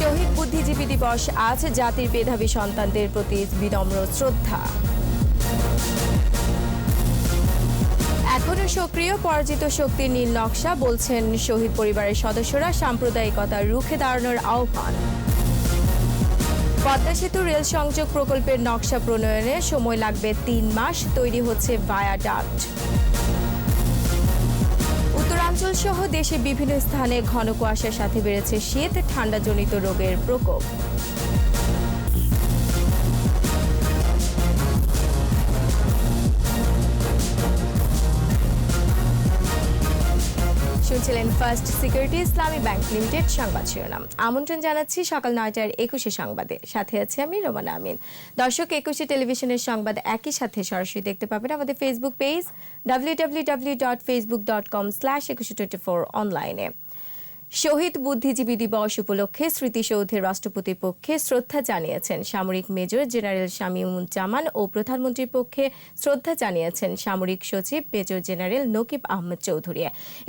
শহীদ বুদ্ধিজীবী দিবস আজ জাতির মেধাবী সন্তানদের প্রতি বিনম্র শ্রদ্ধা। এখনও সক্রিয় পরাজিত শক্তির নীল নকশা বলছেন শহীদ পরিবারের সদস্যরা সাম্প্রদায়িকতা রুখে দাঁড়ানোর আহ্বান। পদ্মা সেতু রেল সংযোগ প্রকল্পের নকশা প্রণয়নে সময় লাগবে তিন মাস, তৈরি হচ্ছে ভায়াডাক্ট উত্তরাঞ্চল সহ দেশে বিভিন্ন স্থানে ঘন কুয়াশার সাথে বেড়েছে শীত ঠান্ডাজনিত রোগের প্রকোপ। শুনছিলেন First Security, Islami Bank Limited সংবাদ শিরোনাম। আমন্ত্রণ জানাচ্ছি সকাল নয়টার একুশে সংবাদে। সাথে আছি আমি রোমানা আমিন। দর্শক, একুশে টেলিভিশনের সংবাদ একই সাথে সরাসরি দেখতে পাবেন আমাদের Facebook page W W W dot Facebook dot com slash Ekushey twenty four অনলাইনে শহীদ বুদ্ধিজীবী দিবস উপলক্ষে স্মৃতিসৌধের রাষ্ট্রপতির পক্ষে শ্রদ্ধা জানিয়েছেন সামরিক মেজর জেনারেল শামীমুজ্জামান ও প্রধানমন্ত্রীর পক্ষে শ্রদ্ধা জানিয়েছেন সামরিক সচিব মেজর জেনারেল নকিব আহমদ চৌধুরী।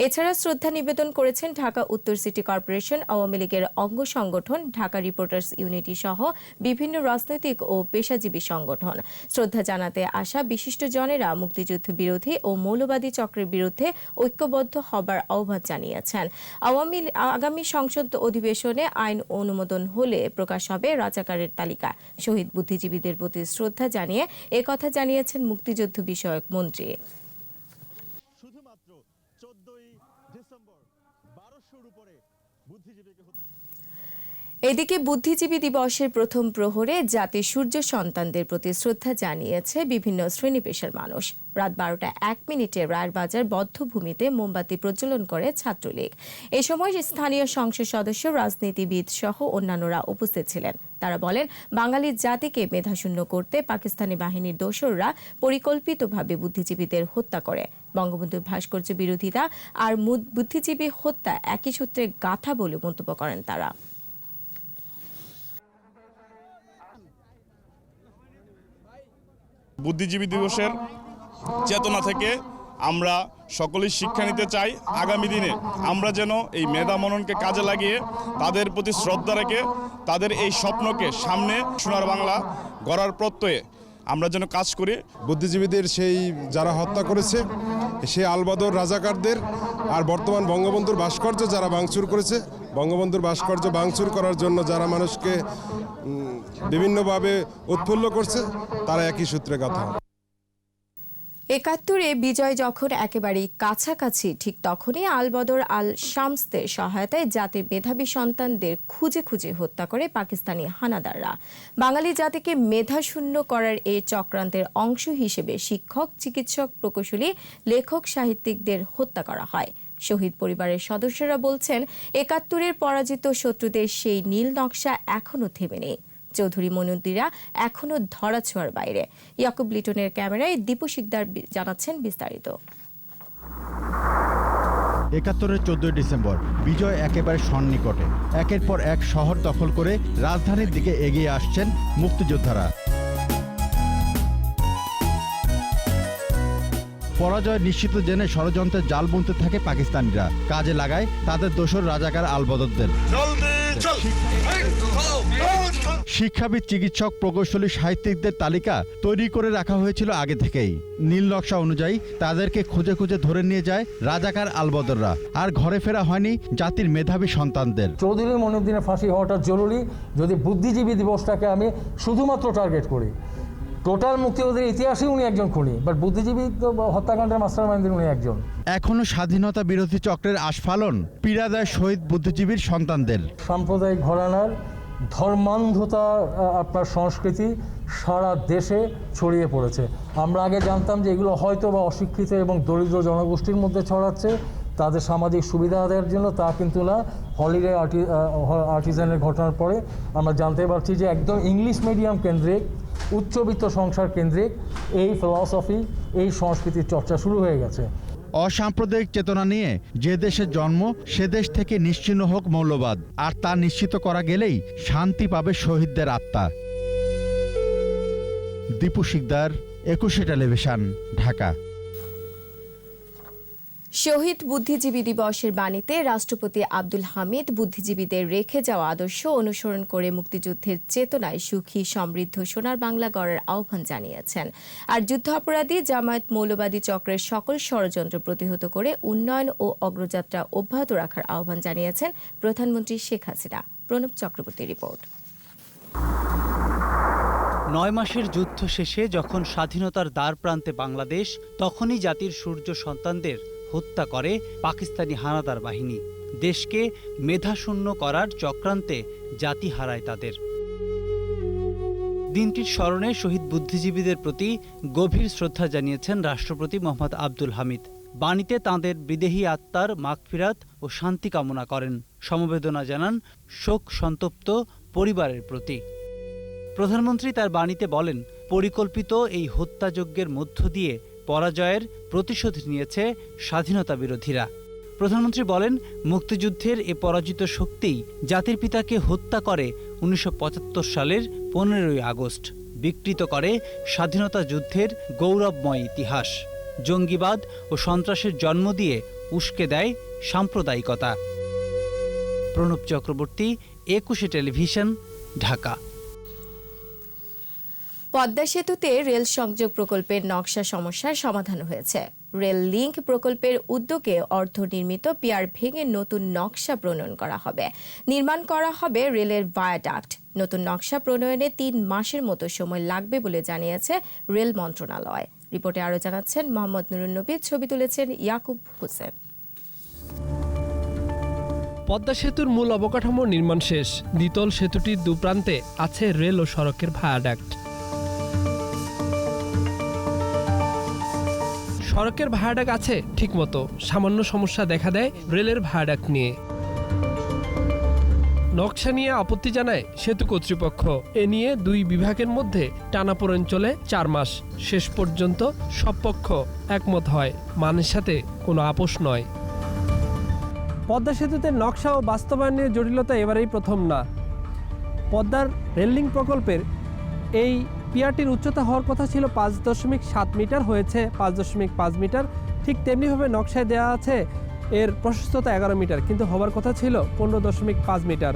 এছাড়া শ্রদ্ধা নিবেদন করেছেন ঢাকা উত্তর সিটি কর্পোরেশন, আওয়ামী লীগের অঙ্গ সংগঠন, ঢাকা রিপোর্টার্স ইউনিটি সহ বিভিন্ন রাজনৈতিক ও পেশাজীবী সংগঠন। শ্রদ্ধা জানাতে আসা বিশিষ্টজনেরা মুক্তিযুদ্ধ বিরোধী ও মৌলবাদী চক্রের বিরুদ্ধে ঐক্যবদ্ধ হবার আহ্বান জানিয়েছেন। আওয়ামী আগামী সংসদ অধিবেশনে আইন অনুমোদন হলে প্রকাশ হবে রাজাকারের তালিকা। শহীদ বুদ্ধিজীবীদের প্রতি শ্রদ্ধা জানিয়ে একথা জানিয়েছেন মুক্তিযুদ্ধ বিষয়ক মন্ত্রী শুধুমাত্র চোদ্দই ডিসেম্বর বারোশোর উপরে বুদ্ধিজীবীকে হত্যা এদিকে বুদ্ধিজীবী দিবসের প্রথম প্রহরে জাতির সূর্য সন্তানদের প্রতি শ্রদ্ধা জানিয়েছে বিভিন্ন শ্রেণি পেশার মানুষ। রাত বারোটা এক মিনিটে রায়ের বাজার বদ্ধভূমিতে মোমবাতি প্রজ্বলন করে ছাত্রলীগ। এ সময় স্থানীয় সংসদ সদস্য, রাজনীতিবিদ সহ অন্যান্যরা উপস্থিত ছিলেন। তারা বলেন, বাঙালির জাতিকে মেধাশূন্য করতে পাকিস্তানি বাহিনীর দোসররা পরিকল্পিতভাবে বুদ্ধিজীবীদের হত্যা করে। বঙ্গবন্ধুর ভাস্কর্য বিরোধিতা আর বুদ্ধিজীবী হত্যা একই সূত্রে গাথা বলে মন্তব্য করেন তারা। বুদ্ধিজীবী দিবসের চেতনা থেকে আমরা সকলেই শিক্ষা নিতে চাই। আগামী দিনে আমরা যেন এই মেধা মননকে কাজে লাগিয়ে তাদের প্রতি শ্রদ্ধা রেখে তাদের এই স্বপ্নকে সামনে সোনার বাংলা গড়ার প্রত্যয়ে আমরা যেন কাজ করি। বুদ্ধিজীবীদের সেই যারা হত্যা করেছে, সেই আলবদর রাজাকারদের আর বর্তমান বঙ্গবন্ধুর ভাস্কর্য যারা ভাঙচুর করেছে, বঙ্গবন্ধুর ভাস্কর্য ভাঙচুর করার জন্য যারা মানুষকে বিভিন্নভাবে উৎফুল্ল করছে, তারা একই সূত্রে কথা একাত্তরে বিজয় যখন একেবারেই কাছাকাছি, ঠিক তখনই আলবদর আল শামসদের সহায়তায় জাতির মেধাবী সন্তানদের খুঁজে খুঁজে হত্যা করে পাকিস্তানি হানাদাররা। বাঙালি জাতিকে মেধাশূন্য করার এই চক্রান্তের অংশ হিসেবে শিক্ষক, চিকিৎসক, প্রকৌশলী, লেখক, সাহিত্যিকদের হত্যা করা হয়। শহীদ পরিবারের সদস্যরা বলছেন, একাত্তরের পরাজিত শত্রুদের সেই নীল নকশা এখনও থেমে নেই। চৌধুরী মনুদ্দিরা এখনও ধরাছোঁয়ার বাইরে। ইয়াকুব লিটনের ক্যামেরায় দীপু শিকদার জানাচ্ছেন বিস্তারিত। একাত্তরের চোদ্দই ডিসেম্বর বিজয় একেবারে সন্নিকটে। একের পর এক শহর দখল করে রাজধানীর দিকে এগিয়ে আসছেন মুক্তিযোদ্ধারা। পরাজয় নিশ্চিত জেনে ষড়যন্ত্রের জাল বুনতে থাকে পাকিস্তানিরা। কাজে লাগায় তাদের দোসর রাজাকার আলবদরদের শিক্ষাবিদ চিকিৎসক প্রকৌশলী সাহিত্যিকদের তালিকা তৈরি করে রাখা হয়েছিল আগে থেকেই। নীল নকশা অনুযায়ী তাদেরকে খুঁজে খুঁজে ধরে নিয়ে যায় রাজাকার আলবদররা। আর ঘরে ফেরা হয়নি জাতির মেধাবী সন্তানদের। চৌধুরী মনুদ্দিনের ফাঁসি হওয়াটা জরুরি। যদি বুদ্ধিজীবী দিবসটাকে আমি শুধুমাত্র টার্গেট করি টোটাল মুক্তিযুদ্ধের ইতিহাসে উনি একজন খুনি বাট বুদ্ধিজীবী তো হত্যাকাণ্ডের মাস্টার মাইন্ডের উনি একজন। এখনও স্বাধীনতা বিরোধী চক্রের আস্ফালন পীড়া দেয় শহীদ বুদ্ধিজীবীর সন্তানদের। সাম্প্রদায়িক ঘরানার ধর্মান্ধতা আপনার সংস্কৃতি সারা দেশে ছড়িয়ে পড়েছে। আমরা আগে জানতাম যে এগুলো হয়তো বা অশিক্ষিত এবং দরিদ্র জনগোষ্ঠীর মধ্যে ছড়াচ্ছে তাদের সামাজিক সুবিধা আদায়ের জন্য তা কিন্তু না হলিডে আর্টি আর্টিজানের ঘটনার পরে আমরা জানতে পারছি যে একদম ইংলিশ মিডিয়াম কেন্দ্রিক উচ্চবিত্ত সংসার কেন্দ্রিক এই ফিলসফি এই সংস্কৃতির চর্চা শুরু হয়ে গেছে। অসাম্প্রদায়িক চেতনা নিয়ে যে দেশে জন্ম, সে দেশ থেকে নিশ্চিন্ন হোক মৌলবাদ, আর তা নিশ্চিত করা গেলেই শান্তি পাবে শহীদদের আত্মা। দীপু শিকদার, একুশে টেলিভিশন, ঢাকা। শহীদ বুদ্ধিজীবী দিবসের বাণীতে রাষ্ট্রপতি আব্দুল হামিদ বুদ্ধিজীবীদের রেখে যাওয়া আদর্শ অনুসরণ করে মুক্তিযুদ্ধের চেতনায় সুখী, সমৃদ্ধ, সোনার বাংলা গড়ার আহ্বান জানিয়েছেন। আর যুদ্ধাপরাধী জামায়াত মৌলবাদী চক্রের সকল ষড়যন্ত্র প্রতিহত করে উন্নয়ন ও অগ্রযাত্রা অব্যাহত রাখার আহ্বান জানিয়েছেন প্রধানমন্ত্রী শেখ হাসিনা। প্রণব চক্রবর্তী রিপোর্ট। নয় মাসের যুদ্ধ শেষে যখন স্বাধীনতার দ্বার প্রান্তে বাংলাদেশ, তখনই জাতির সূর্য সন্তানদের হত্যা করে পাকিস্তানি হানাদার বাহিনী। দেশকে মেধাশূন্য করার চক্রান্তে জাতি হারায় তাদের। দিনটির স্মরণে শহীদ বুদ্ধিজীবীদের প্রতি গভীর শ্রদ্ধা জানিয়েছেন রাষ্ট্রপতি মোহাম্মদ আব্দুল হামিদ। বাণীতে তাঁদের বিদেহী আত্মার মাগফিরাত ও শান্তি কামনা করেন। সমবেদনা জানান শোক সন্তপ্ত পরিবারের প্রতি। প্রধানমন্ত্রী তার বাণীতে বলেন, পরিকল্পিত এই হত্যাযজ্ঞের মধ্য দিয়ে পরাজয়ের প্রতিশোধ নিয়েছে স্বাধীনতা বিরোধীরা। প্রধানমন্ত্রী বলেন, মুক্তিযুদ্ধের এ পরাজিত শক্তিই জাতির পিতাকে হত্যা করে উনিশশো পঁচাত্তর সালের পনেরোই আগস্ট, বিকৃত করে স্বাধীনতা যুদ্ধের গৌরবময় ইতিহাস, জঙ্গিবাদ ও সন্ত্রাসের জন্ম দিয়ে উস্কে দেয় সাম্প্রদায়িকতা। প্রণব চক্রবর্তী, একুশে টেলিভিশন, ঢাকা। পদ্মা সেতুতে রেল সংযোগ প্রকল্পের নকশা সমস্যার সমাধান হয়েছে। রেল লিংক প্রকল্পের উদ্যোগে অর্ধ নির্মিত পিয়ার ভেঙে নতুন নকশা প্রণয়ন করা হবে। নির্মাণ করা হবে রেলের ভায়াডাক্ট। নতুন নকশা প্রণয়নে তিন মাসের মতো সময় লাগবে বলে জানিয়েছে রেল মন্ত্রণালয়। রিপোর্টে আরও জানাচ্ছেন মোহাম্মদ নুরুন্নবী ছবি তুলেছেন ইয়াকুব হোসেন। পদ্মা সেতুর মূল অবকাঠামো নির্মাণ শেষ। দ্বিতল সেতুটির দুপ্রান্তে আছে রেল ও সড়কের ভায়াডাক্ট। সড়কের ভায়াডাক আছে ঠিকমতো। সামান্য সমস্যা দেখা দেয় রেলের ভায়াডাক নিয়ে। নকশা নিয়ে আপত্তি জানায় সেতু কর্তৃপক্ষ। এ নিয়ে দুই বিভাগের মধ্যে টানাপোড়েন চলে চার মাস। শেষ পর্যন্ত সব পক্ষ একমত হয়, মানের সাথে কোনো আপোষ নয়। পদ্মা সেতুতে নকশা ও বাস্তবায়নের জটিলতা এবারেই প্রথম না। পদ্মার রেললিং প্রকল্পের এই পিয়ারটির উচ্চতা হওয়ার কথা ছিল পাঁচ দশমিক সাত মিটার, হয়েছে পাঁচ দশমিক পাঁচ মিটার। ঠিক তেমনিভাবে নকশায় দেওয়া আছে এর প্রশস্ততা এগারো মিটার, কিন্তু হওয়ার কথা ছিল পনেরো দশমিক পাঁচ মিটার।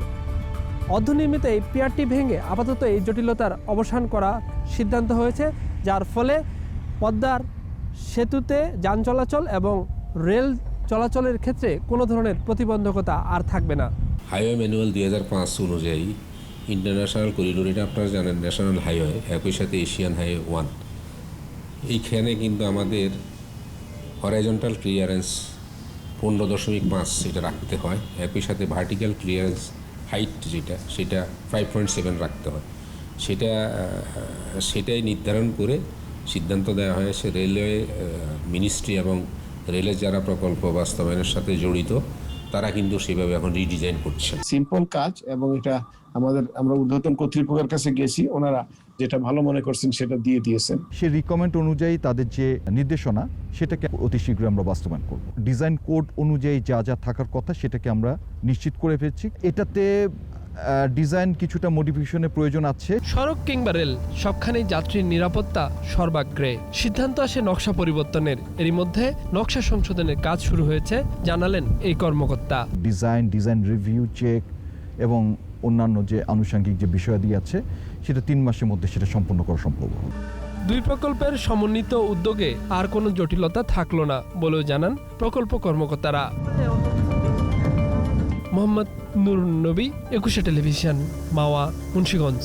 অর্ধনির্মিত এই পিয়ারটি ভেঙে আপাতত এই জটিলতার অবসান করা সিদ্ধান্ত হয়েছে, যার ফলে পদ্মার সেতুতে যান চলাচল এবং রেল চলাচলের ক্ষেত্রে কোনো ধরনের প্রতিবন্ধকতা আর থাকবে না। হাইওয়ে ম্যানুয়াল দুই হাজার পাঁচ অনুযায়ী ইন্টারন্যাশনাল করিডোর, এটা আপনারা জানেন, ন্যাশনাল হাইওয়ে, একই সাথে এশিয়ান হাইওয়ে ওয়ান। এইখানে কিন্তু আমাদের হরাইজন্টাল ক্লিয়ারেন্স পনেরো দশমিক পাঁচ সেটা রাখতে হয়, একই সাথে ভার্টিক্যাল ক্লিয়ারেন্স হাইট যেটা, সেটা ফাইভ পয়েন্ট সেভেন রাখতে হয়। সেটা সেটাই নির্ধারণ করে সিদ্ধান্ত দেওয়া হয়েছে রেলওয়ে মিনিস্ট্রি এবং রেলের যারা প্রকল্প বাস্তবায়নের সাথে জড়িত তারা কিন্তু সেভাবে এখন রিডিজাইন করছে। সিম্পল কাজ এবং এটা আমাদের আমরা ঊর্ধ্বতন কর্তৃপক্ষের কাছে গেছি ওনারা যেটা ভালো মনে করছেন সেটা দিয়ে দিয়েছেন। সে রিকমেন্ড অনুযায়ী তাদের যে নির্দেশনা সেটাকে অতি শীঘ্রই আমরা বাস্তবায়ন করব। ডিজাইন কোড অনুযায়ী যা যা থাকার কথা সেটাকে আমরা নিশ্চিত করে ফেলছি। এটাতে ডিজাইন কিছুটা মডিফিকেশনের প্রয়োজন আছে। সড়ক কিংবা রেল সবখানেই যাত্রীর নিরাপত্তা সর্বাগ্রে। সিদ্ধান্ত আসে নকশা পরিবর্তনের। এরই মধ্যে নকশা সংশোধনের কাজ শুরু হয়েছে জানালেন এই কর্মকর্তা। ডিজাইন ডিজাইন রিভিউ চেক এবং অন্যান্য যে আনুষঙ্গিক যে বিষয়াদি আছে সেটা তিন মাসের মধ্যে সেটা সম্পূর্ণ করা সম্ভব দুই প্রকল্পের সমন্বিত উদ্যোগে আর কোনো জটিলতা থাকল না বলেও জানান প্রকল্প কর্মকর্তারা। মোহাম্মদ নুর নবী একুশে টেলিভিশন মাওয়া মুন্সীগঞ্জ।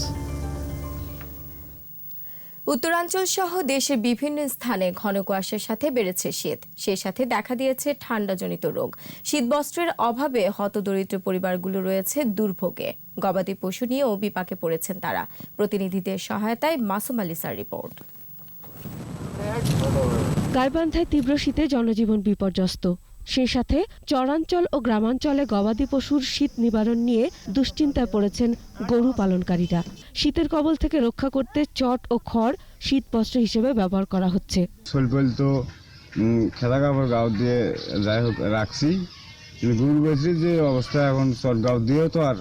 উত্তরাঞ্চল সহ দেশের বিভিন্ন স্থানে ঘন কুয়াশার সাথে বেড়েছে শীত। সেই সাথে দেখা দিয়েছে ঠান্ডাজনিত রোগ। শীতবস্ত্রের অভাবে হতদরিদ্র পরিবারগুলো রয়েছে দুর্ভোগে। গবাদি পশু নিয়েও বিপাকে পড়েছেন তারা। প্রতিনিধিদের সহায়তায় মাসুম আলিসার রিপোর্ট। গাইবান্ধায় তীব্র শীতে জনজীবন বিপর্যস্ত। সেই সাথে চরাঞ্চল ও গ্রামাঞ্চলে গবাদি পশুর শীত নিবারণ নিয়ে দুশ্চিন্তায় পড়েছেন গরু পালনকারীরা। শীতের কবল থেকে রক্ষা করতে চট ও খড় শীত বস্ত্র হিসেবে ব্যবহার করা হচ্ছে। তো খেলা কাপড় গাও দিয়ে যাই হোক, রাখছি। গরু বেশি যে অবস্থা এখন চট গাও দিয়েও তো আর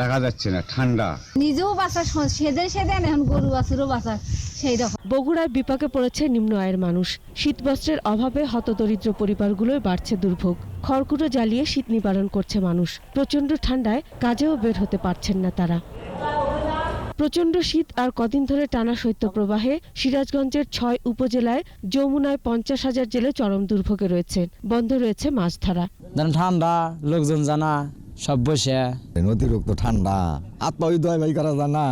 রাখা যাচ্ছে না ঠান্ডা। নিজেও বাঁচা সেদে সেদে এখন গরু বাছুরও বাঁচা সেই রকম। বগুড়ায় বিপাকে পড়েছে নিম্ন আয়ের মানুষ। শীতবস্ত্রের অভাবে হতদরিদ্র পরিবারগুলোয় বাড়ছে দুর্ভোগ। খড়কুটো জ্বালিয়ে শীত নিবারণ করছে মানুষ। প্রচণ্ড ঠান্ডায় কাজেও বের হতে পারছেন না তারা। প্রচণ্ড শীত আর কদিন ধরে টানা শৈত্যপ্রবাহে সিরাজগঞ্জের ছয় উপজেলায় যমুনায় পঞ্চাশ হাজার জেলে চরম দুর্ভোগে রয়েছে। বন্ধ রয়েছে মাছ ধরা ঠান্ডা লোকজন জানা সব বসে। অতিরিক্ত ঠান্ডা আত্মা দয় ভাই করা যায় না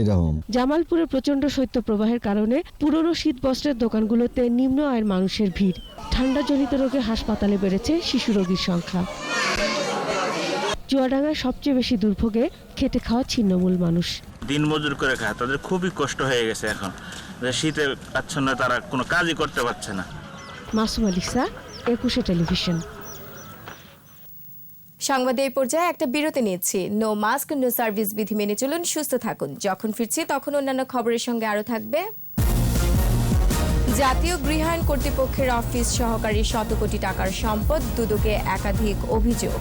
এরকম জামালপুরে প্রচণ্ড শৈত্যপ্রবাহের কারণে পুরনো শীত বস্ত্রের দোকানগুলোতে নিম্ন আয়ের মানুষের ভিড়। ঠান্ডাজনিত রোগে হাসপাতালে বেড়েছে শিশু রোগীর সংখ্যা। চুয়াডাঙ্গায় সবচেয়ে বেশি দুর্ভোগে খেটে খাওয়া ছিন্নমূল মানুষ। দিন মজুর করে খায় তাদের খুবই কষ্ট হয়ে গেছে এখন। যে শীতে আচ্ছন্ন তারা কোনো কাজই করতে পারছে না। মাসুম আলিসা একুশে টেলিভিশন। সংবাদে এই পর্যায়ে একটা বিরতি নিচ্ছি। নো মাস্ক নো সার্ভিস বিধি মেনে চলুন, সুস্থ থাকুন। যখন ফিরছি তখন অন্যান্য খবরের সঙ্গে আরও থাকবে। জাতীয় গৃহায়ণ কর্তৃপক্ষের অফিস সহকারী শত কোটি টাকার সম্পদ, দুদকে একাধিক অভিযোগ।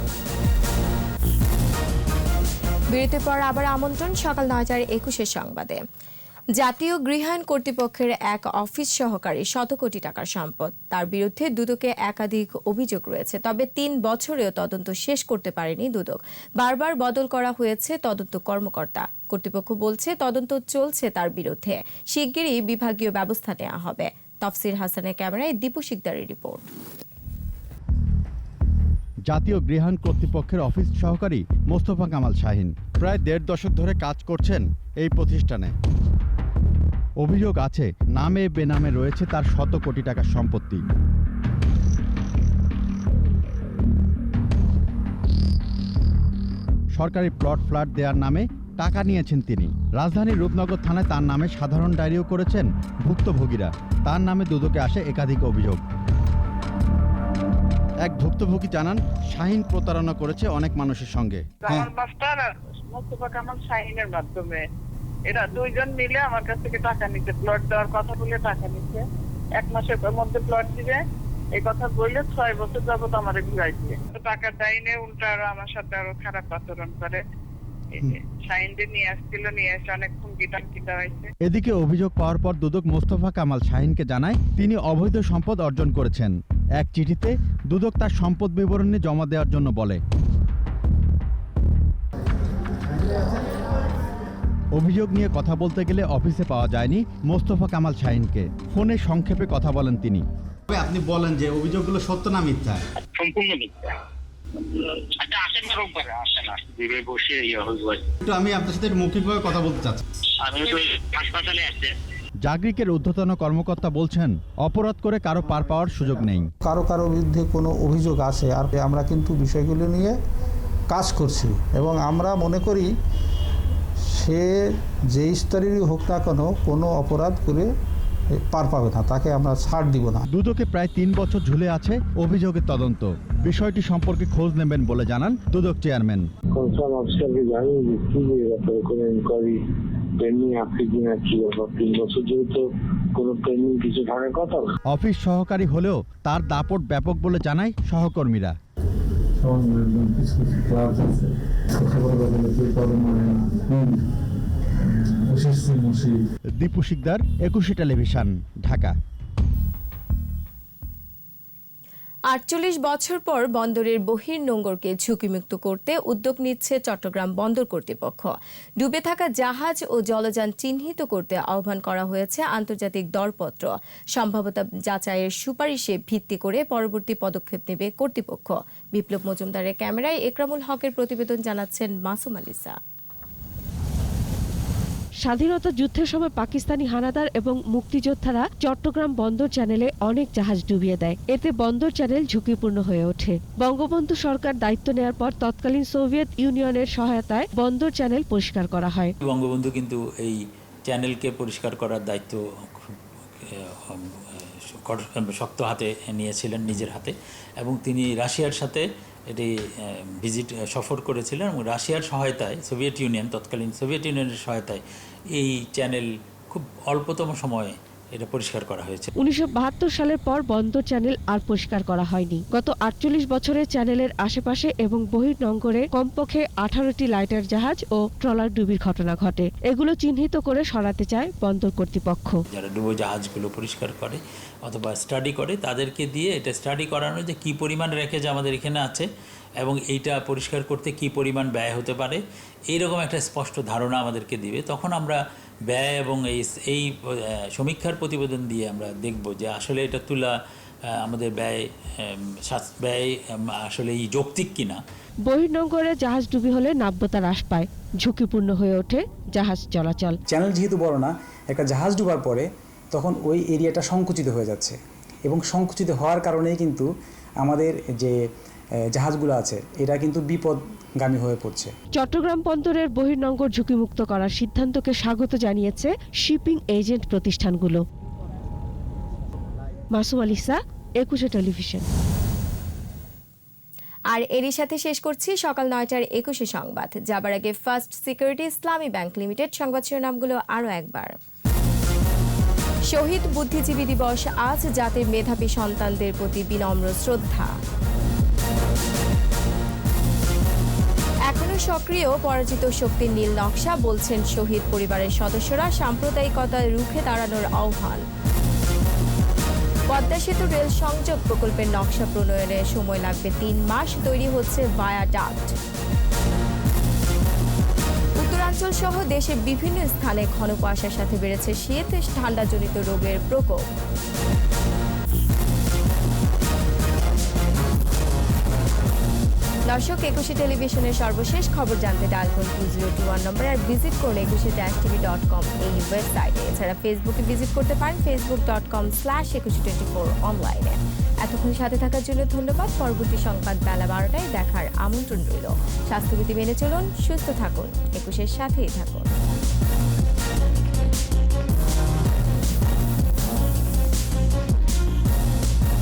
বিরতির পর আবার আমন্ত্রণ, সকাল নয়টার একুশের সংবাদে। জাতীয় গৃহায়ণ কর্তৃপক্ষের এক অফিস সহকারী শত কোটি টাকার সম্পদ। তার বিরুদ্ধে দুদকে একাধিক অভিযোগ রয়েছে, তবে তিন বছরেও তদন্ত শেষ করতে পারেনি দুদক। বারবার বদল করা হয়েছে তদন্ত কর্মকর্তা। কর্তৃপক্ষ বলছে, তদন্ত চলছে তার বিরুদ্ধে। শিগগিরই বিভাগীয় ব্যবস্থা নেওয়া হবে। তফসির হাসানের ক্যামেরায় দীপু শিকদারের রিপোর্ট। জাতীয় গৃহায়ণ কর্তৃপক্ষের অফিস সহকারী মোস্তফা কামাল শাহিন। প্রায় দেড় দশক ধরে কাজ করছেন এই প্রতিষ্ঠানে। অভিযোগ আছে, নামে বেনামে রয়েছে তার শত কোটি টাকার সম্পত্তি। সরকারি প্লট ফ্ল্যাট দেওয়ার নামে টাকা নিয়েছেন তিনি। রাজধানীর রূপনগর থানায় তার নামে সাধারণ ডায়েরিও করেছেন ভুক্তভোগীরা। তার নামে দুদকে আসে একাধিক অভিযোগ। এক ভুক্তভোগী জানান, শাহিন প্রতারণা করেছে অনেক মানুষের সঙ্গে। কামাল শাহিনের মাধ্যমে। এরা দুইজন মিলে আমার কাছ থেকে টাকা নিচ্ছে প্লট দেওয়ার কথা বলে টাকা নিচ্ছে এক মাসের মধ্যে প্লট দিবে। এই কথা বললে ছয় বছর যাবত আমার ঘুরাইছে টাকা দেয়নি উল্টা আরও আমার সাথে আরও খারাপ আচরণ করে। এদিকে অভিযোগ পাওয়ার পর দুদক মোস্তফা কামাল শাহিনকে জানায় তিনি অবৈধ সম্পদ অর্জন করেছেন। এক চিঠিতে দুদক তার সম্পদ বিবরণী জমা দেওয়ার জন্য বলে অভিযোগ নিয়ে কথা বলতে গেলে অফিসে পাওয়া যায়নি মোস্তফা কামাল শাহিনকে। ফোনে সংক্ষেপে কথা বলেন তিনি। আপনি বলেন যে অভিযোগগুলো সত্য না মিথ্যা? সম্পূর্ণ মিথ্যা। আচ্ছা ইয়ে আমি আপনার সাথে মৌখিকভাবে কথা বলতে চাচ্ছি। আমি তো হাসপাতালে আসছে জাগরিকের ঊর্ধ্বতন কর্মকর্তা বলছেন অপরাধ করে কারও পার পাওয়ার সুযোগ নেই। কারও কারও বিরুদ্ধে কোনো অভিযোগ আসে আর আমরা কিন্তু বিষয়গুলো নিয়ে কাজ করছি। এবং আমরা মনে করি সে যে স্তরেরই হোক না কেন কোনো অপরাধ করে পার পাবে না তাকে আমরা ছাড় দিব না। দুদকে প্রায় তিন বছর ঝুলে আছে অভিযোগের তদন্ত। বিষয়টি সম্পর্কে খোঁজ নেবেন বলে জানান দুদক চেয়ারম্যান। কনসার্ন অফিসারকে জানি যে কি যে ব্যাপারে কোনো ইনকোয়ারি পেন্ডিং আছে কিনা কি ব্যাপার? তিন বছর ধরে তো কোনো পেন্ডিং কিছু থাকার কথা অফিস সহকারী হলেও তার দাপট ব্যাপক বলে জানায় সহকর্মীরা। মানে দীপু শিকদার একুশে টেলিভিশন ঢাকা আটচল্লিশ বছর পর বন্দরের বহির নোঙ্গরকে ঝুঁকিমুক্ত করতে উদ্যোগ নিচ্ছে চট্টগ্রাম বন্দর কর্তৃপক্ষ। ডুবে থাকা জাহাজ ও জলযান চিহ্নিত করতে আহ্বান করা হয়েছে আন্তর্জাতিক দরপত্র। সম্ভাবতা যাচাইয়ের সুপারিশে ভিত্তি করে পরবর্তী পদক্ষেপ নেবে কর্তৃপক্ষ। বিপ্লব মজুমদারের ক্যামেরায় একরামুল হকের প্রতিবেদন জানাচ্ছেন মাসুম আলিসা স্বাধীনতা যুদ্ধের সময় পাকিস্তানি হানাদার এবং মুক্তিযোদ্ধারা চট্টগ্রাম বন্দর চ্যানেলে অনেক জাহাজ ডুবিয়ে দেয়। এতে বন্দর চ্যানেল ঝুঁকিপূর্ণ হয়ে ওঠে। বঙ্গবন্ধু সরকার দায়িত্ব নেওয়ার পর তৎকালীন সোভিয়েত ইউনিয়নের সহায়তায় বন্দর চ্যানেল পরিষ্কার করা হয়। বঙ্গবন্ধু কিন্তু এই চ্যানেলকে পরিষ্কার করার দায়িত্ব শক্ত হাতে নিয়েছিলেন নিজের হাতে এবং তিনি রাশিয়ার সাথে এটি ভিজিট সফর করেছিলেন এবং রাশিয়ার সহায়তায়, সোভিয়েত ইউনিয়ন, তৎকালীন সোভিয়েত ইউনিয়নের সহায়তায় এই চ্যানেল খুব অল্পতম সময়ে এটা পরিষ্কার করা হয়েছে। উনিশশো বাহাত্তর সালের পর বন্দর চ্যানেল আর পরিষ্কার করা হয়নি। গত আটচল্লিশ বছরে চ্যানেলের আশেপাশে এবং বহির্নঙ্গরে কমপক্ষে আঠারোটি লাইটার জাহাজ ও ট্রলার ডুবির ঘটনা ঘটে। এগুলো চিহ্নিত করে সরাতে চায় বন্দর কর্তৃপক্ষ। যারা ডুবো জাহাজগুলো পরিষ্কার করে অথবা স্টাডি করে তাদেরকে দিয়ে এটা স্টাডি করানো যে কী পরিমাণ রেখেজ আমাদের এখানে আছে এবং এইটা পরিষ্কার করতে কী পরিমাণ ব্যয় হতে পারে এইরকম একটা স্পষ্ট ধারণা আমাদেরকে দিবে। তখন আমরা ব্যয় এবং এই এই সমীক্ষার প্রতিবেদন দিয়ে আমরা দেখব যে আসলে এটা তুলা আমাদের ব্যয় ব্যয় আসলে এই যৌক্তিক কিনা। বহির্নগরে জাহাজ ডুবি হলে নাব্যতা হ্রাস পায় ঝুঁকিপূর্ণ হয়ে ওঠে জাহাজ চলাচল। চ্যানেল যেহেতু বড় না একটা জাহাজ ডুবার পরে তখন ওই এরিয়াটা সংকুচিত হয়ে যাচ্ছে এবং সংকুচিত হওয়ার কারণেই কিন্তু আমাদের যে জাহাজগুলো আছে এটা কিন্তু বিপদগামী হয়ে পড়ছে। চট্টগ্রাম বন্দরের বহির্নঙ্গর ঝুঁকিমুক্ত করার সিদ্ধান্তকে স্বাগত জানিয়েছে শিপিং এজেন্ট প্রতিষ্ঠানগুলো। মাসুম আলিসা একুশে টেলিভিশন। আর এরই সাথে শেষ করছি সকাল নয়টার একুশে সংবাদ। যাবার আগে First Security Islami Bank Limited সংবাদ শিরোনামগুলো আরও একবার। শহীদ বুদ্ধিজীবী দিবস আজ জাতির মেধাবী সন্তানদের প্রতি বিনম্র শ্রদ্ধা। এখনও সক্রিয় পরাজিত শক্তির নীল নকশা বলছেন শহীদ পরিবারের সদস্যরা সাম্প্রদায়িকতায় রুখে দাঁড়ানোর আহ্বান। পদ্মা সেতু রেল সংযোগ প্রকল্পের নকশা প্রণয়নে সময় লাগবে তিন মাস, তৈরি হচ্ছে ভায়াডাক্ট উত্তরাঞ্চল সহ দেশের বিভিন্ন স্থানে ঘন কুয়াশার সাথে বেড়েছে শীত, ঠান্ডাজনিত রোগের প্রকোপ। দর্শক, একুশে টেলিভিশনের সর্বশেষ খবর জানতে ডায়াল করুন টু জিরো টু ওয়ান নম্বরে আর ভিজিট করুন একুশে ড্যাশ টিভি ডট কম এই ওয়েবসাইটে। এছাড়া ফেসবুকে ভিজিট করতে পারেন Facebook dot com slash Ekushey twenty four অনলাইনে। এতক্ষণ সাথে থাকার জন্য ধন্যবাদ। পরবর্তী সংবাদ বেলা বারোটায় দেখার আমন্ত্রণ রইল। স্বাস্থ্যবিধি মেনে চলুন, সুস্থ থাকুন, একুশের সাথেই থাকুন।